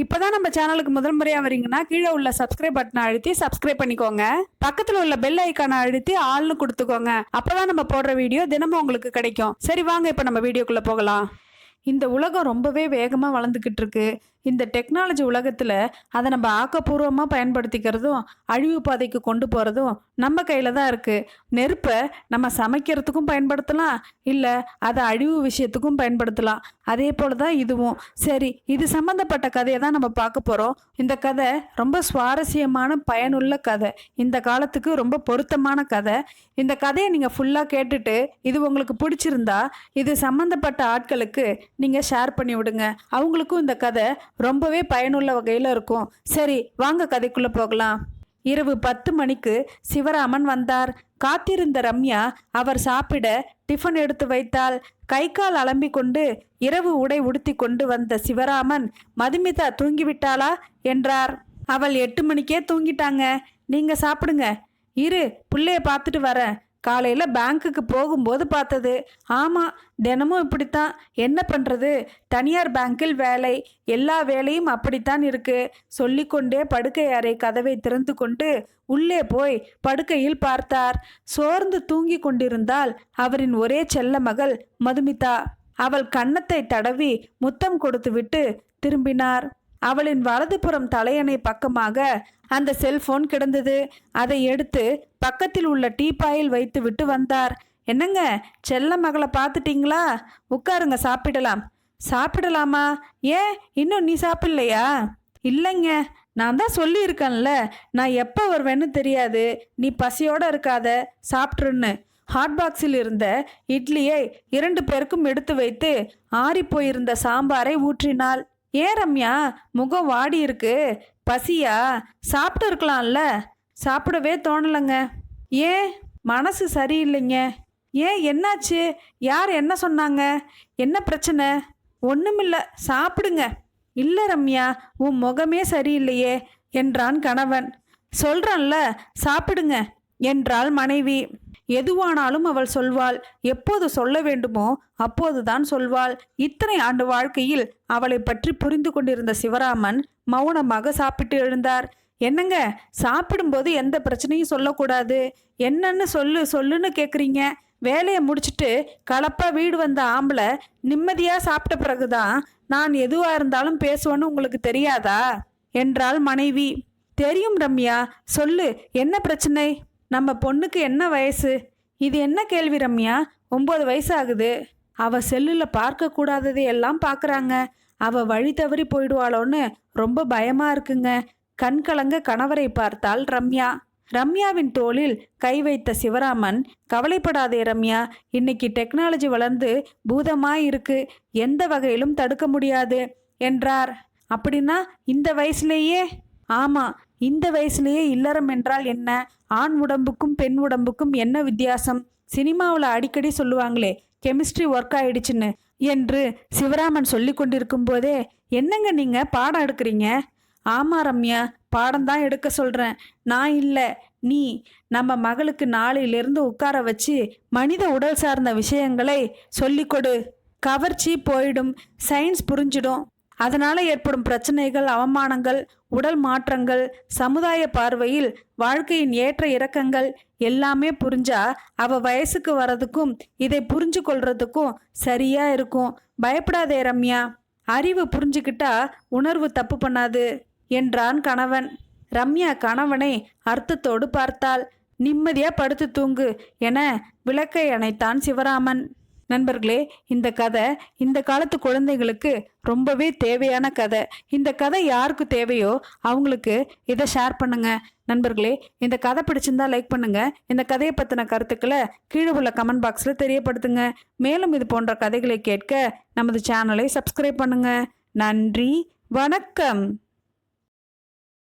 இப்போதான் நம்ம சேனலுக்கு முதல் முறையாக வரீங்கன்னா கீழே உள்ள சப்ஸ்கிரைப் பட்டனை அழுத்தி சப்ஸ்கிரைப் பண்ணிக்கோங்க. பக்கத்தில் உள்ள பெல் ஐக்கானை அழுத்தி ஆள்னு கொடுத்துக்கோங்க. அப்போதான் நம்ம போடுற வீடியோ தினமும் உங்களுக்கு கிடைக்கும். சரி வாங்க இப்போ நம்ம வீடியோக்குள்ளே போகலாம். இந்த உலகம் ரொம்பவே வேகமாக வளர்ந்துக்கிட்டு இருக்கு. இந்த டெக்னாலஜி உலகத்தில் அதை நம்ம ஆக்கப்பூர்வமாக பயன்படுத்திக்கிறதும் அழிவு பாதைக்கு கொண்டு போகிறதும் நம்ம கையில் தான் இருக்குது நெருப்பை நம்ம சமைக்கிறதுக்கும் பயன்படுத்தலாம் இல்லை அதை அழிவு விஷயத்துக்கும் பயன்படுத்தலாம். அதே போல் தான் இதுவும். சரி இது சம்மந்தப்பட்ட கதையை தான் நம்ம பார்க்க போகிறோம் இந்த கதை ரொம்ப சுவாரஸ்யமான பயனுள்ள கதை. இந்த காலத்துக்கு ரொம்ப பொருத்தமான கதை. இந்த கதையை நீங்கள் ஃபுல்லாக கேட்டுட்டு இது உங்களுக்கு பிடிச்சிருந்தா இது சம்மந்தப்பட்ட ஆட்களுக்கு நீங்கள் ஷேர் பண்ணி விடுங்க. அவங்களுக்கும் இந்த கதை ரொம்பவே பயனுள்ள வகையில் இருக்கும். சரி வாங்க கதைக்குள்ளே போகலாம். இரவு பத்து மணிக்கு சிவராமன் வந்தார். காத்திருந்த ரம்யா அவர் சாப்பிட டிஃபன் எடுத்து வைத்தாள். கை கால் அலம்பிக் கொண்டு இரவு உடை உடுத்தி கொண்டு வந்த சிவராமன் மதுமிதா தூங்கிவிட்டாளா? என்றார். அவள் எட்டு மணிக்கே தூங்கிட்டாங்க. நீங்க சாப்பிடுங்க. இரு புள்ளைய பார்த்துட்டு வரேன். காலையில் பேங்க்குக்கு போகும்போது பார்த்தது. ஆமாம் தினமும் இப்படித்தான். என்ன பண்ணுறது தனியார் பேங்கில் வேலை. எல்லா வேலையும் அப்படித்தான் இருக்கு. சொல்லிக்கொண்டே படுக்கை அறை கதவை திறந்து கொண்டு உள்ளே போய் படுக்கையில் பார்த்தார். சோர்ந்து தூங்கி கொண்டிருந்தால் அவரின் ஒரே செல்ல மகள் மதுமிதா. அவள் கன்னத்தை தடவி முத்தம் கொடுத்துவிட்டு திரும்பினார். அவளின் வலதுபுறம் தலையணை பக்கமாக அந்த செல்போன் கிடந்தது. அதை எடுத்து பக்கத்தில் உள்ள டீப்பாயில் வைத்து விட்டு வந்தார். என்னங்க செல்ல மகளை பார்த்துட்டீங்களா? உட்காருங்க சாப்பிடலாம். சாப்பிடலாமா? ஏன்? இன்னும் நீ சாப்பிடலையா? இல்லைங்க நான் தான் சொல்லியிருக்கேன்ல. நான் எப்போ வருவேன்னு தெரியாது. நீ பசியோடு இருக்காத சாப்பிட்ருன்னு ஹாட் பாக்ஸில் இருந்த இட்லியை இரண்டு பேருக்கும் எடுத்து வைத்து ஆறி போயிருந்த சாம்பாரை ஊற்றினாள். ஏன் ரம்யா முகம் வாடி இருக்கு. பசியா? சாப்பிட்டு இருக்கலாம்ல. சாப்பிடவே தோணலைங்க. ஏன் மனசு சரியில்லைங்க. ஏன் என்னாச்சு? யார் என்ன சொன்னாங்க? என்ன பிரச்சனை? ஒன்றுமில்ல சாப்பிடுங்க. இல்லை ரம்யா உன் முகமே சரியில்லையே என்றான் கணவன். சொல்கிறான்ல சாப்பிடுங்க என்றாள் மனைவி. எதுவானாலும் அவள் சொல்வாள். எப்போது சொல்ல வேண்டுமோ அப்போதுதான் சொல்வாள். இத்தனை ஆண்டு வாழ்க்கையில் அவளை பற்றி புரிந்து கொண்டிருந்த சிவராமன் மௌனமாக சாப்பிட்டு எழுந்தார். என்னங்க? சாப்பிடும்போது எந்த பிரச்சனையும் சொல்லக்கூடாது. என்னன்னு சொல்லு சொல்லுன்னு கேட்குறீங்க வேலையை முடிச்சுட்டு கலப்பா வீடு வந்த ஆம்பளை நிம்மதியாக சாப்பிட்ட பிறகுதான் நான் எதுவாக இருந்தாலும் பேசுவேன்னு உங்களுக்கு தெரியாதா? என்றாள் மனைவி. தெரியும் ரம்யா. சொல்லு என்ன பிரச்சனை? நம்ம பொண்ணுக்கு என்ன வயசு? இது என்ன கேள்வி ரம்யா? ஒம்பது வயசு ஆகுது. அவ செல்லில் பார்க்கக்கூடாததை எல்லாம் பார்க்குறாங்க அவ வழி தவறி போயிடுவாளோன்னு ரொம்ப பயமாக இருக்குங்க. கண் கலங்க கணவரை பார்த்தாள் ரம்யா. ரம்யாவின் தோளில் கை வைத்த சிவராமன் கவலைப்படாதே ரம்யா இன்னைக்கு டெக்னாலஜி வளர்ந்து பூதமாக இருக்கு. எந்த வகையிலும் தடுக்க முடியாது என்றார். அப்படின்னா இந்த வயசுலேயே? ஆமா இந்த வயசுலேயே இல்லறம் என்றால் என்ன? ஆண் உடம்புக்கும் பெண் உடம்புக்கும் என்ன வித்தியாசம்? சினிமாவில் அடிக்கடி சொல்லுவாங்களே கெமிஸ்ட்ரி ஒர்க் ஆயிடுச்சுன்னு என்று சிவராமன் சொல்லி கொண்டிருக்கும் போதே என்னங்க நீங்க பாடம் எடுக்கிறீங்க? ஆமா ரம்யா பாடம் தான் எடுக்க சொல்றேன். நான் இல்லை. நீ நம்ம மகளுக்கு நாளையிலிருந்து உட்கார வச்சு மனித உடல் சார்ந்த விஷயங்களை சொல்லிக் கொடு. கவர்ச்சி போயிடும். சயின்ஸ் புரிஞ்சிடும். அதனால ஏற்படும் பிரச்சனைகள் அவமானங்கள் உடல் மாற்றங்கள் சமுதாய பார்வையில் வாழ்க்கையின் ஏற்ற இறக்கங்கள் எல்லாமே புரிஞ்சா அவ வயசுக்கு வரதுக்கும் இதை புரிஞ்சு கொள்றதுக்கும் சரியா இருக்கும். பயப்படாதே ரம்யா. அறிவு புரிஞ்சுக்கிட்டா உணர்வு தப்பு பண்ணாது என்றான் கணவன். ரம்யா கணவனை அர்த்தத்தோடு பார்த்தாள். நிம்மதியா படுத்து தூங்கு என விளக்கை அணைத்தான் சிவராமன். நண்பர்களே இந்த கதை இந்த காலத்து குழந்தைகளுக்கு ரொம்பவே தேவையான கதை. இந்த கதை யாருக்கு தேவையோ அவங்களுக்கு இதை ஷேர் பண்ணுங்க. நண்பர்களே இந்த கதை பிடிச்சிருந்தா லைக் பண்ணுங்க. இந்த கதையை பற்றின கருத்துக்களை கீழே உள்ள கமெண்ட் பாக்ஸில் தெரியப்படுத்துங்க. மேலும் இது போன்ற கதைகளை கேட்க நமது சேனலை சப்ஸ்கிரைப் பண்ணுங்க. நன்றி வணக்கம்.